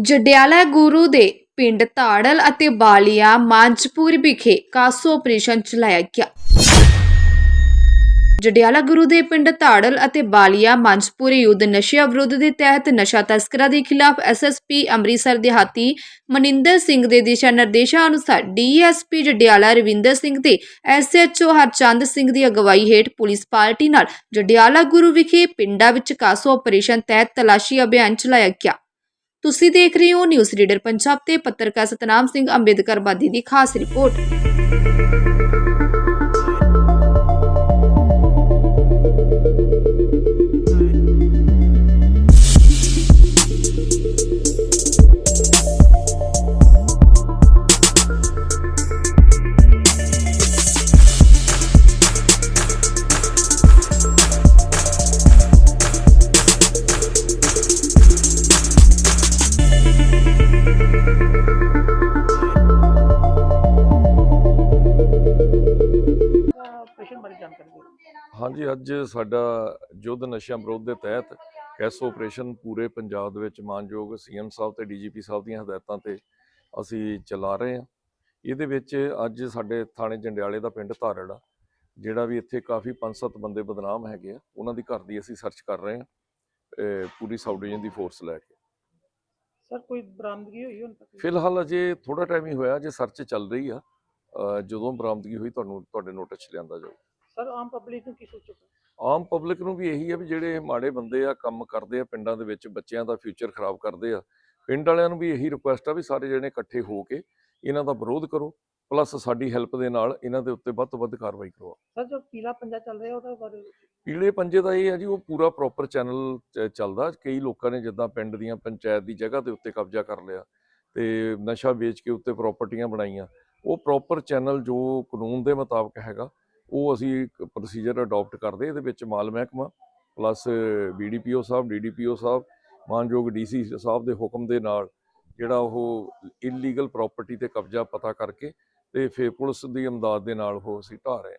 ਜਡਿਆਲਾ ਗੁਰੂ ਦੇ ਪਿੰਡ ਧਾੜਲ ਅਤੇ ਬਾਲੀਆ ਮਾਂਜਪੁਰ ਵਿਖੇ ਕਾਸੋ ਆਪਰੇਸ਼ਨ ਚਲਾਇਆ ਗਿਆ। ਜਡਿਆਲਾ ਗੁਰੂ ਦੇ ਪਿੰਡ ਧਾੜਲ ਅਤੇ ਬਾਲੀਆ ਮੰਜਪੁਰ ਯੁੱਧ ਨਸ਼ਿਆਂ ਵਿਰੁੱਧ ਦੇ ਤਹਿਤ ਨਸ਼ਾ ਤਸਕਰਾਂ ਦੇ ਖਿਲਾਫ ਐਸਐਸਪੀ ਅੰਮ੍ਰਿਤਸਰ ਦਿਹਾਤੀ ਮਨਿੰਦਰ ਸਿੰਘ ਦੇ ਦਿਸ਼ਾ ਨਿਰਦੇਸ਼ਾਂ ਅਨੁਸਾਰ ਡੀਐਸਪੀ ਜਡਿਆਲਾ ਰਵਿੰਦਰ ਸਿੰਘ ਤੇ ਐਸਐਚਓ ਹਰਚੰਦ ਸਿੰਘ ਦੀ ਅਗਵਾਈ ਹੇਠ ਪੁਲਿਸ ਪਾਰਟੀ ਨਾਲ ਜਡਿਆਲਾ ਗੁਰੂ ਵਿਖੇ ਪਿੰਡਾਂ ਵਿੱਚ ਕਾਸੋ ਆਪਰੇਸ਼ਨ ਤਹਿਤ ਤਲਾਸ਼ੀ ਅਭਿਆਨ ਚਲਾਇਆ ਗਿਆ। ਤੁਸੀਂ ਦੇਖ ਰਹੇ ਹੋ ਨਿਊਜ਼ ਰੀਡਰ ਪੰਜਾਬ ਤੇ ਪੱਤਰਕਾਰ ਸਤਨਾਮ ਸਿੰਘ ਅੰਬੇਦਕਰ ਬਾਦੀ ਦੀ ਖਾਸ ਰਿਪੋਰਟ। ਆਪਰੇਸ਼ਨ ਬਾਰੇ ਜਾਣਕਾਰੀ ਦਿਓ। ਹਾਂਜੀ ਅੱਜ ਸਾਡਾ ਯੁੱਧ ਨਸ਼ਿਆਂ ਵਿਰੋਧ ਦੇ ਤਹਿਤ ਕੈਸ ਆਪਰੇਸ਼ਨ ਪੂਰੇ ਪੰਜਾਬ ਦੇ ਵਿੱਚ ਮਾਨਯੋਗ ਸੀਐਮ ਸਾਹਿਬ ਤੇ ਡੀਜੀਪੀ ਸਾਹਿਬ ਦੀਆਂ ਹਦਾਇਤਾਂ ਤੇ ਅਸੀਂ ਚਲਾ ਰਹੇ ਹਾਂ। ਇਹਦੇ ਵਿੱਚ ਅੱਜ ਸਾਡੇ ਥਾਣੇ ਜੰਡਿਆਲੇ ਦਾ ਪਿੰਡ ਧਾਰੜ ਆ ਜਿਹੜਾ ਵੀ ਇੱਥੇ ਕਾਫੀ ਪੰਜ ਸੱਤ ਬੰਦੇ ਬਦਨਾਮ ਹੈਗੇ ਆ ਉਹਨਾਂ ਦੀ ਘਰ ਦੀ ਅਸੀਂ ਸਰਚ ਕਰ ਰਹੇ ਹਾਂ ਪੂਰੀ ਸਾਊਥ ਡਿਵੀਜ਼ਨ ਦੀ ਫੋਰਸ ਲੈ ਕੇ। ਸਰ ਕੋਈ ਬਰਾਮਦਗੀ ਹੋਈ ਹੁਣ ਤੱਕ? ਫਿਲਹਾਲ ਅਜੇ ਥੋੜਾ ਟਾਈਮ ਹੀ ਹੋਇਆ ਜੇ ਸਰਚ ਚੱਲ ਰਹੀ ਆ। ਜਦੋਂ ਬਰਾਮਦਗੀ ਹੋਈ ਤੁਹਾਨੂੰ ਤੁਹਾਡੇ ਨੋਟਿਸ 'ਚ ਲਿਆਂਦਾ ਜਾਊ ਸਰ ਆਮ ਪਬਲਿਕ ਨੂੰ ਕੀ ਸੋਚੋਗੇ? ਆਮ ਪਬਲਿਕ ਨੂੰ ਵੀ ਇਹੀ ਆ ਵੀ ਜਿਹੜੇ ਇਹ ਮਾੜੇ ਬੰਦੇ ਆ ਕੰਮ ਕਰਦੇ ਆ ਪਿੰਡਾਂ ਦੇ ਵਿੱਚ ਬੱਚਿਆਂ ਦਾ ਫਿਊਚਰ ਖਰਾਬ ਕਰਦੇ ਆ ਪਿੰਡ ਵਾਲਿਆਂ ਨੂੰ ਵੀ ਇਹੀ ਰਿਕੁਐਸਟ ਆ ਵੀ ਸਾਰੇ ਜਣੇ ਇਕੱਠੇ ਹੋ ਕੇ ਇਹਨਾਂ ਦਾ ਵਿਰੋਧ ਕਰੋ ਪਲੱਸ ਸਾਡੀ ਹੈਲਪ ਦੇ ਨਾਲ ਇਹਨਾਂ ਦੇ ਉੱਤੇ ਵੱਧ ਤੋਂ ਵੱਧ ਕਾਰਵਾਈ ਕਰਵਾਓ ਸਰ ਜੋ ਪੀਲਾ ਪੰਜਾ ਚੱਲ ਰਿਹਾ ਉਹਦਾ ਬਾਰੇ ਪੀਲੇ ਪੰਜੇ ਦਾ ਇਹ ਹੈ ਜੀ ਉਹ ਪੂਰਾ ਪ੍ਰੋਪਰ ਚੈਨਲ ਚੱਲਦਾ। ਕਈ ਲੋਕਾਂ ਨੇ ਜਿੱਦਾਂ ਪਿੰਡ ਦੀਆਂ ਪੰਚਾਇਤ ਦੀ ਜਗ੍ਹਾ ਦੇ ਉੱਤੇ ਕਬਜ਼ਾ ਕਰ ਲਿਆ ਤੇ ਨਸ਼ਾ ਵੇਚ ਕੇ ਉੱਤੇ ਪ੍ਰਾਪਰਟੀਆਂ ਬਣਾਈਆਂ। ਉਹ ਪ੍ਰੋਪਰ ਚੈਨਲ ਜੋ ਕਾਨੂੰਨ ਦੇ ਮੁਤਾਬਕ ਹੈਗਾ ਉਹ ਅਸੀਂ ਇੱਕ ਪ੍ਰੋਸੀਜਰ ਅਡਾਪਟ ਕਰਦੇ, ਇਹਦੇ ਵਿੱਚ ਮਾਲ ਮਹਿਕਮਾ ਪਲੱਸ ਬੀਡੀਪੀਓ ਸਾਹਿਬ ਡੀਡੀਪੀਓ ਸਾਹਿਬ, ਮਾਨਯੋਗ ਡੀਸੀ ਸਾਹਿਬ ਦੇ ਹੁਕਮ ਦੇ ਨਾਲ ਜਿਹੜਾ ਉਹ ਇਲੀਗਲ ਪ੍ਰਾਪਰਟੀ ਤੇ ਕਬਜ਼ਾ ਪਤਾ ਕਰਕੇ ਤੇ ਫਿਰ ਪੁਲਿਸ ਦੀ ਇਮਦਾਦ ਦੇ ਨਾਲ ਉਹ ਅਸੀਂ ਢਾਹ ਰਹੇ ਹਾਂ।